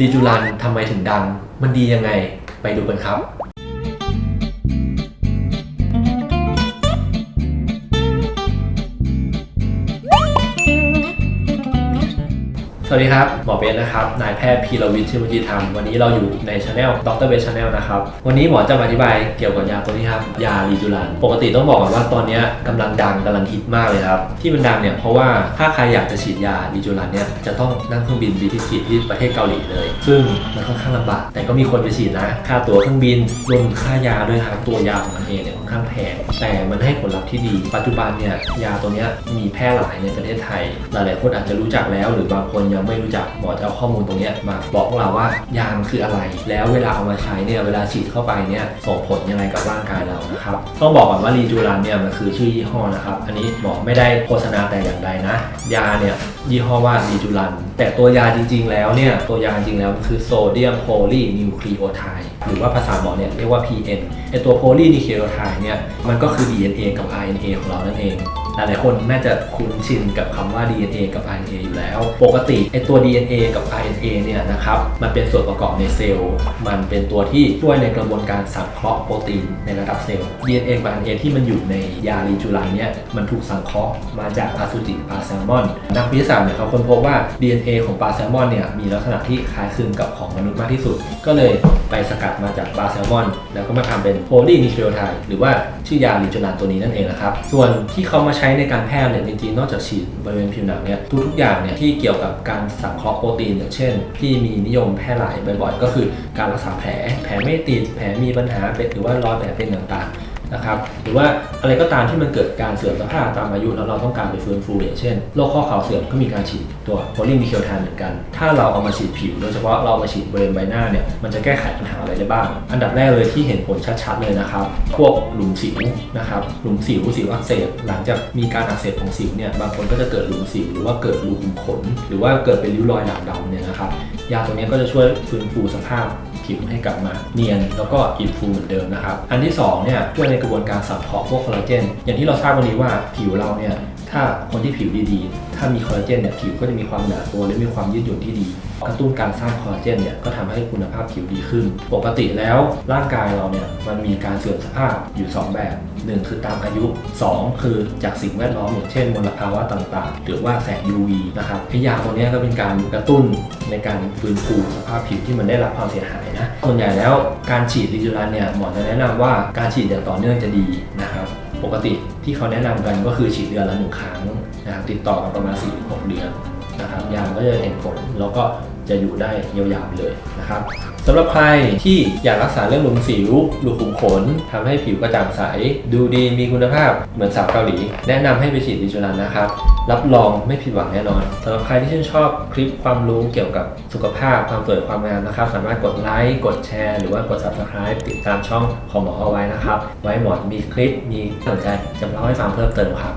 รีจูรันทำไมถึงดัง มันดียังไงไปดูกันครับ วัสดีครับ หมอเบสนะครับ นายแพทย์พีรวิทย์ชื่อมุจิธรรม วันนี้เราอยู่ในช anel ดรเบสชาแนลนะครับ วันนี้หมอจะมาอธิบายเกี่ยวกับยาตัวนี้ครับ ยาลีจูรัน ปกติต้องบอกก่อนว่าตอนนี้กำลังดังกำลังฮิตมากเลยครับ ที่มันดังเนี่ยเพราะว่าถ้าใครอยากจะฉีดยาลีจูรันเนี่ยจะต้องนั่งเครื่องบินบินที่ฉีดที่ประเทศเกาหลีเลย ซึ่งมันค่อนข้างลำบาก แต่ก็มีคนไปฉีดนะ ค่าตั๋วเครื่องบินรวมค่ายาด้วยครับ ตัวยาของมันเองเนี่ยค่อนข้างแพง แต่มันให้ผลลัพธ์ที่ดี ปัจจุบันเนี่ยยาตัวนี้มีแพร่หลายในประเทศไทย หลายๆคนอาจจะรู้จักแล้วหรือบางคนยังไม่รู้จักหมอจะเอาข้อมูลตรงนี้มาบอกพวกเราว่ายามันคืออะไร แล้วเวลาเอามาใช้เนี่ยเวลาฉีดเข้าไปเนี่ยส่งผลยังไงกับร่างกายเรานะครับต้องบอกก่อนว่ารีจูรันเนี่ยมันคือชื่อยี่ห้อนะครับอันนี้หมอไม่ได้โฆษณาแต่อย่างใดนะ ยาเนี่ยยี่ห้อว่ารีจูรัน แต่ตัวยาจริง ๆ แล้วเนี่ยตัวยาจริงๆแล้วคือโซเดียมโพลีนิวคลีโอไทด์หรือว่าภาษาหมอเนี่ยเรียกว่า PN ไอตัวโพลีนิวคลีโอไทด์เนี่ยมันก็คือ DNA กับ RNA ของเรานั่นเอง หลายๆคนน่าจะคุ้นชินกับคำว่า DNA กับ RNA อยู่แล้ว ปกติไอตัว DNA กับ RNA เนี่ยนะครับ มันเป็นส่วนประกอบในเซลล์ มันเป็นตัวที่ช่วยในกระบวนการสังเคราะห์โปรตีนในระดับเซลล์ DNA กับ RNA ที่มันอยู่ในยาลีจูรันเนี่ย มันถูกสังเคราะห์มาจากอสุจิปลาแซลมอน นักวิทยาศาสตร์เนี่ยเขาค้นพบว่า DNA ของปลาแซลมอนเนี่ยมีลักษณะที่คล้ายคลึงกับของมนุษย์มากที่สุด ก็เลยไปสกัดมาจากปลาแซลมอน แล้วก็มาทำเป็นโพลีนิคลีโอไทด์หรือว่าชื่อยาลีจูรันตัวนี้นั่นเองนะครับ ส่วนที่เขามาใช้ในการแพทย์เนี่ยจริงๆนอกจากฉีดบริเวณผิวหนังเนี่ยทุกๆอย่างเนี่ยที่เกี่ยวกับการสังเคราะห์โปรตีนอย่างเช่น ที่มีนิยมแพร่หลายบ่อยๆ ก็คือการรักษาแผลแผลไม่ติดแผลมีปัญหาเป็นหรือว่ารอยแผลเป็นต่างๆ นะครับหรือว่าอะไรก็ตามที่มันเกิดการเสื่อมสภาพตามอายุแล้วเราต้องการไปฟื้นฟูอย่างเช่นโรคข้อเข่าเสื่อมก็มีการฉีดตัวโพลีมิเคลทานเหมือนกัน ถ้าเราเอามาฉีดผิวโดยเฉพาะเราเอามาฉีดบริเวณใบหน้าเนี่ยมันจะแก้ไขปัญหาอะไรได้บ้าง อันดับแรกเลยที่เห็นผลชัดๆเลยนะครับพวกหลุมสิวนะครับหลุมสิวสิวอักเสบหลังจากมีการอักเสบของสิวเนี่ยบางคนก็จะเกิดหลุมสิวหรือว่าเกิดรูขุมขน หรือว่าเกิดเป็นริ้วรอยด่างดำเนี่ยนะครับ ยาตัวนี้ก็จะช่วยฟื้นฟูสภาพผิวให้กลับมาเนียนแล้วก็อิ่มฟูเหมือนเดิมนะครับ อันที่2เนี่ยช่วยในกระบวนการสังเคราะห์พวกคอลลาเจนอย่างที่เราทราบวันนี้ว่าผิวเราเนี่ย ถ้าคนที่ผิวดีๆ ถ้ามีคอลลาเจนเนี่ยผิวก็จะมีความหนาตัวและมีความยืดหยุ่นที่ดี กระตุ้นการสร้างคอลลาเจนเนี่ยก็ทำให้คุณภาพผิวดีขึ้น ปกติแล้วร่างกายเราเนี่ยมันมีการเสื่อมสภาพอยู่ 2 แบบ 1 คือตามอายุ 2 คือจากสิ่งแวดล้อมอย่างเช่นมลภาวะต่างๆ หรือว่าแสง UV นะครับไอ้ยาตัวนี้ก็เป็นการกระตุ้นในการฟื้นฟูสภาพผิวที่มันได้รับความเสียหายนะส่วนใหญ่แล้วการฉีดลิจูรันเนี่ยหมอจะแนะนำว่าการฉีดอย่างต่อเนื่องจะดีนะครับ ปกติที่เขาแนะนำกันก็คือฉีดเดือนละหนึ่งครั้งนะครับติดต่อกันประมาณ4-6เดือนนะครับยาก็จะเห็นผลแล้วก็จะอยู่ได้ยาวๆเลยนะครับสำหรับใครที่อยากรักษาเรื่องหลุมสิวรูขุมขนทำให้ผิวกระจ่างใส ดูดีมีคุณภาพเหมือนสาวเกาหลี แนะนำให้ไปฉีดดิจูรันนะครับ รับรองไม่ผิดหวังแน่นอนสำหรับใครที่ชื่นชอบคลิปความรู้เกี่ยวกับสุขภาพความสวยความงามนะครับ สามารถกดไลค์กดแชร์ หรือว่ากด subscribe ติดตามช่องของหมอเอาไว้นะครับ ไว้หมอมีคลิปมีสนใจจะมาเล่าให้ฟังเพิ่มเติมครับ